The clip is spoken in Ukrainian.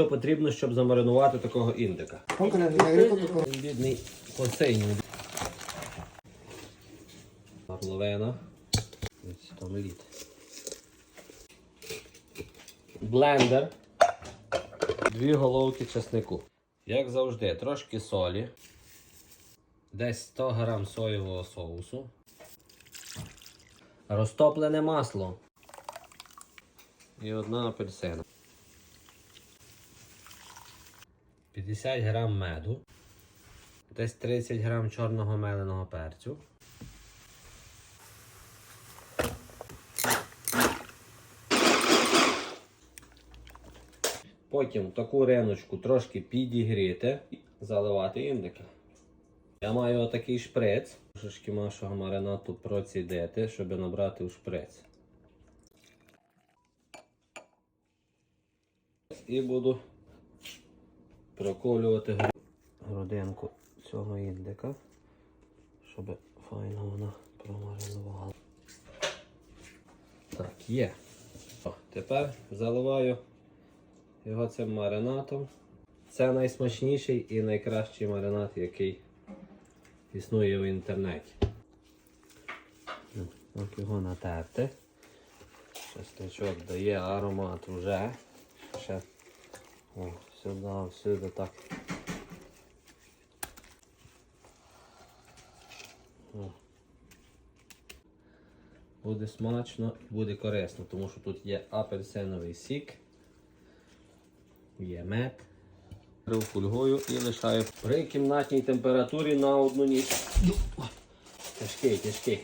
Що потрібно, щоб замаринувати такого індика? Він бідний посейний. Половина. 100 мл. Блендер. Дві головки чеснику. Як завжди, трошки солі. Десь 100 грам соєвого соусу. Розтоплене масло. І одна апельсина. 50 грам меду. Десь 30 грам чорного меленого перцю. Потім таку риночку трошки підігріти і заливати індика. Я маю отакий шприц. Трошки нашого маринату процідити, щоб набрати у шприц. І буду проколювати грудинку цього індика, щоб файно вона промаринувала. Так, є. О, тепер заливаю його цим маринатом. Це найсмачніший і найкращий маринад, який існує в інтернеті. Ну, Так його натерти. Частичок дає аромат вже. Ще о, сюди, всюди так. Буде смачно і буде корисно, тому що тут є апельсиновий сік, є мед. Беру фольгою і лишаю при кімнатній температурі на одну ніч. Тяжкий, тяжкий.